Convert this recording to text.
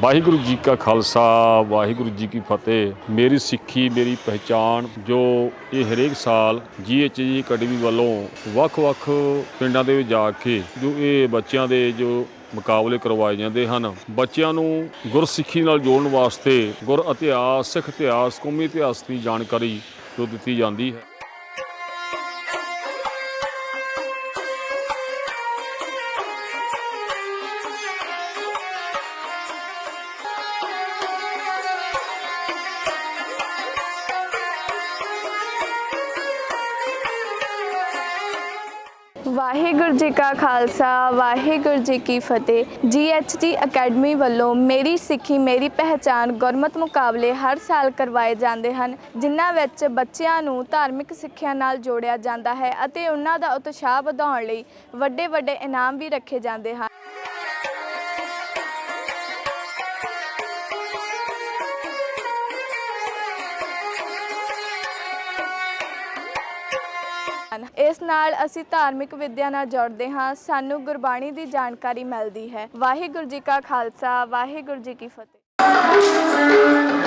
ਵਾਹਿਗੁਰੂ ਜੀ ਕਾ ਖਾਲਸਾ, ਵਾਹਿਗੁਰੂ ਜੀ ਕੀ ਫਤਿਹ। ਮੇਰੀ ਸਿੱਖੀ, ਮੇਰੀ ਪਹਿਚਾਣ, ਜੋ ਇਹ ਹਰੇਕ ਸਾਲ ਜੀਐਚਜੀ ਅਕੈਡਮੀ ਵੱਲੋਂ ਵੱਖ-ਵੱਖ ਪਿੰਡਾਂ ਦੇ ਵਿੱਚ ਜਾ ਕੇ ਜੋ ਇਹ ਬੱਚਿਆਂ ਦੇ ਜੋ ਮੁਕਾਬਲੇ ਕਰਵਾਏ ਜਾਂਦੇ ਹਨ, ਬੱਚਿਆਂ ਨੂੰ ਗੁਰਸਿੱਖੀ ਨਾਲ ਜੋੜਨ ਵਾਸਤੇ ਗੁਰ ਇਤਿਹਾਸ, ਸਿੱਖ ਇਤਿਹਾਸ, ਕੌਮੀ ਇਤਿਹਾਸ ਦੀ ਜਾਣਕਾਰੀ ਜੋ ਦਿੱਤੀ ਜਾਂਦੀ ਹੈ। ਵਾਹਿਗੁਰੂ ਜੀ ਕਾ ਖਾਲਸਾ, ਵਾਹਿਗੁਰੂ ਜੀ ਕੀ ਫਤਿਹ। ਜੀਐਚਟੀ ਅਕੈਡਮੀ ਵੱਲੋਂ ਮੇਰੀ ਸਿੱਖੀ, ਮੇਰੀ ਪਹਿਚਾਨ ਗੁਰਮਤ ਮੁਕਾਬਲੇ ਹਰ ਸਾਲ ਕਰਵਾਏ ਜਾਂਦੇ ਹਨ, ਜਿਨ੍ਹਾਂ ਵਿੱਚ ਬੱਚਿਆਂ ਨੂੰ ਧਾਰਮਿਕ ਸਿੱਖਿਆ ਨਾਲ ਜੋੜਿਆ ਜਾਂਦਾ ਹੈ ਅਤੇ ਉਹਨਾਂ ਦਾ ਉਤਸ਼ਾਹ ਵਧਾਉਣ ਲਈ ਵੱਡੇ ਵੱਡੇ ਇਨਾਮ ਵੀ ਰੱਖੇ ਜਾਂਦੇ ਹਨ। ਹਨ। ਇਸ ਨਾਲ ਅਸੀਂ ਧਾਰਮਿਕ ਵਿਦਿਆ ਨਾਲ ਜੁੜਦੇ ਹਾਂ। ਸਾਨੂੰ ਗੁਰਬਾਣੀ ਦੀ ਜਾਣਕਾਰੀ ਮਿਲਦੀ ਹੈ। ਵਾਹਿਗੁਰੂ ਜੀ ਕਾ ਖਾਲਸਾ, ਵਾਹਿਗੁਰੂ ਜੀ ਕੀ ਫਤਿਹ।